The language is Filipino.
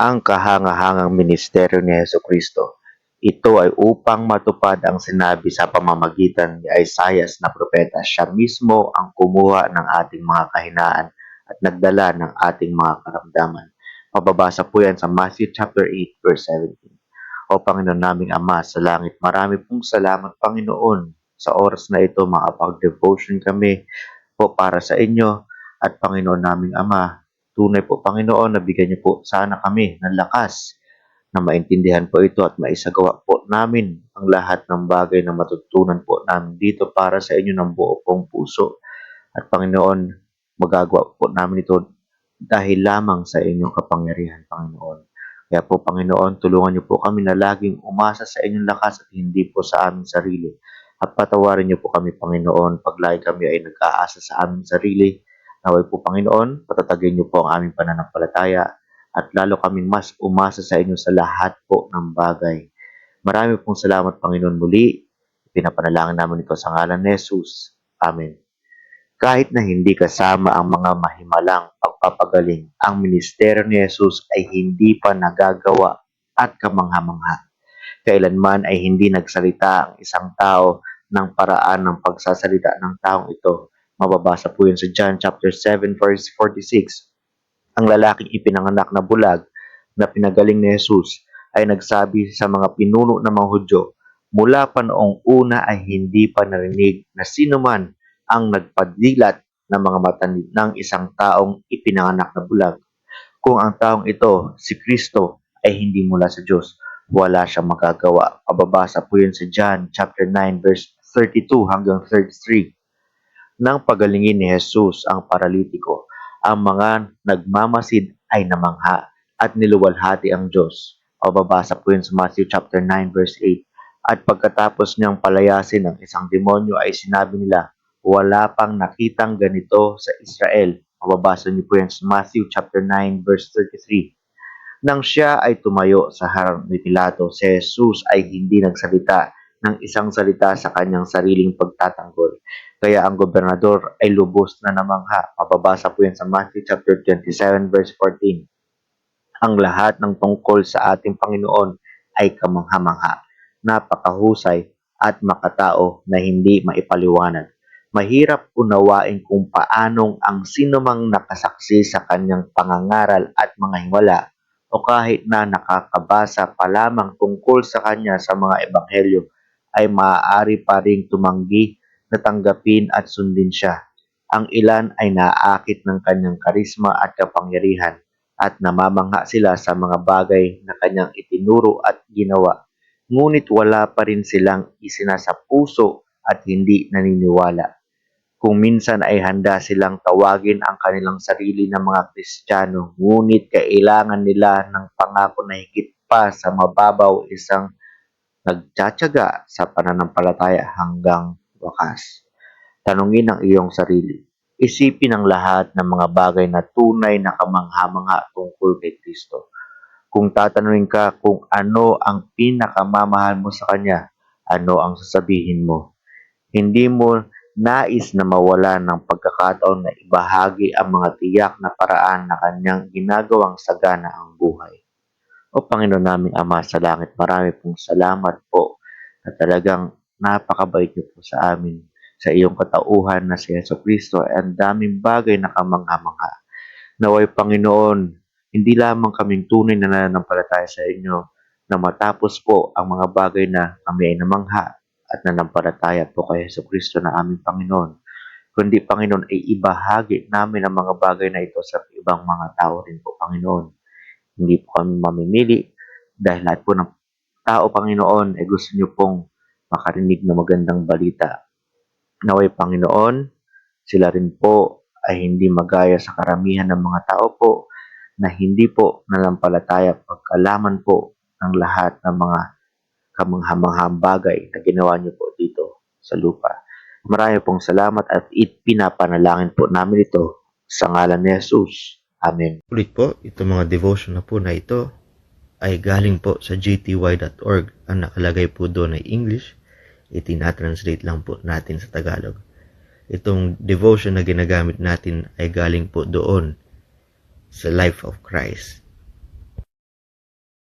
ang kahangahangang ministeryo ni Heso Kristo. Ito ay upang matupad ang sinabi sa pamamagitan ni Isaiah na propeta. Siya mismo ang kumuha ng ating mga kahinaan at nagdala ng ating mga karamdaman. Mababasa po yan sa Matthew chapter 8 verse 17. O Panginoon naming Ama sa langit, marami pong salamat Panginoon sa oras na ito makapag-devotion kami po para sa inyo at Panginoon naming Ama. Tunay po Panginoon, nabigyan niyo po sana kami ng lakas na maintindihan po ito at maisagawa po namin ang lahat ng bagay na matutunan po namin dito para sa inyo ng buo pong puso. At Panginoon, magagawa po namin ito dahil lamang sa inyong kapangyarihan, Panginoon. Kaya po, Panginoon, tulungan niyo po kami na laging umasa sa inyong lakas at hindi po sa aming sarili. At patawarin niyo po kami, Panginoon, pag lagi kami ay nag-aasa sa aming sarili. Naway po, Panginoon, patatagin niyo po ang aming pananampalataya at lalo kaming mas umasa sa inyo sa lahat po ng bagay. Marami pong salamat, Panginoon, muli. Pinapanalangin namin ito sa ngalan ni Jesus. Amen. Kahit na hindi kasama ang mga mahimalang pagpapagaling, ang ministeryo ni Jesus ay hindi pa nagagawa at kamangha-mangha. Kailanman ay hindi nagsalita ang isang tao ng paraan ng pagsasalita ng taong ito. Mababasa po yun sa John chapter 7 verse 46 ang lalaking ipinanganak na bulag na pinagaling ni Jesus ay nagsabi sa mga pinuno ng mga Hudyo, mula pa noong una ay hindi pa narinig na sino man ang nagpadilat ng mga mata ng isang taong ipinanganak na bulag. Kung ang taong ito, si Kristo, ay hindi mula sa Diyos, wala siyang magagawa. Pababasa po yun sa John chapter 9 verse 32 hanggang 33. Nang pagalingin ni Jesus ang paralitiko, ang mga nagmamasid ay namangha at niluwalhati ang Diyos. O babasa po yun sa Matthew chapter 9 verse 8. At pagkatapos niyang palayasin ng isang demonyo ay sinabi nila, wala pang nakitang ganito sa Israel. Mababasa niyo po yan sa Matthew chapter 9 verse 33. Nang siya ay tumayo sa harap ni Pilato, si Jesus ay hindi nagsalita ng isang salita sa kanyang sariling pagtatanggol. Kaya ang gobernador ay lubos na namangha. Mababasa po yan sa Matthew chapter 27 verse 14. Ang lahat ng tungkol sa ating Panginoon ay kamangha-mangha, napakahusay at makatao na hindi maipaliwanag. Mahirap unawain kung paanong ang sinumang nakasaksi sa kanyang pangangaral at mga himala o kahit na nakakabasa pa lamang tungkol sa kanya sa mga ebanghelyo ay maaari pa ring tumanggi na tanggapin at sundin siya. Ang ilan ay naaakit ng kanyang karisma at kapangyarihan at namamangha sila sa mga bagay na kanyang itinuro at ginawa. Ngunit wala pa rin silang isinasa puso at hindi naniniwala. Kung minsan ay handa silang tawagin ang kanilang sarili ng mga Kristiyano, ngunit kailangan nila ng pangako na higit pa sa mababaw isang nagtsatsaga sa pananampalataya hanggang wakas. Tanungin ang iyong sarili. Isipin ang lahat ng mga bagay na tunay na kamangha-mangha tungkol kay Kristo. Kung tatanungin ka kung ano ang pinakamamahal mo sa Kanya, ano ang sasabihin mo? Hindi mo nais na mawala ng pagkakataon na ibahagi ang mga tiyak na paraan na Kanyang ginagawang sagana ang buhay. O Panginoon naming Ama sa langit, marami pong salamat po na talagang napakabait niyo po sa amin sa iyong katauhan na si Yeso Kristo ang daming bagay na kamangha-mangha. Naway Panginoon, hindi lamang kaming tunay na nananampalataya sa inyo na matapos po ang mga bagay na kami ay namangha at nanampalataya po kay Yeso Kristo na aming Panginoon. Kundi Panginoon ay ibahagi namin ang mga bagay na ito sa ibang mga tao rin po Panginoon. Hindi po kami mamimili dahil lahat po ng tao Panginoon ay gusto niyo pong makarinig na magandang balita Naway Panginoon, sila rin po ay hindi magaya sa karamihan ng mga tao po na hindi po nalampalataya pagkalaman po ng lahat ng mga kamanghamanghang bagay na ginawa niyo po dito sa lupa. Marami pong salamat at ipinapanalangin po namin ito sa ngalan ni Jesus. Amen. Ulit po, itong mga devotion na po na ito ay galing po sa gty.org. Ang nakalagay po doon ay English itinatranslate lang po natin sa Tagalog. Itong devotion na ginagamit natin ay galing po doon sa Life of Christ.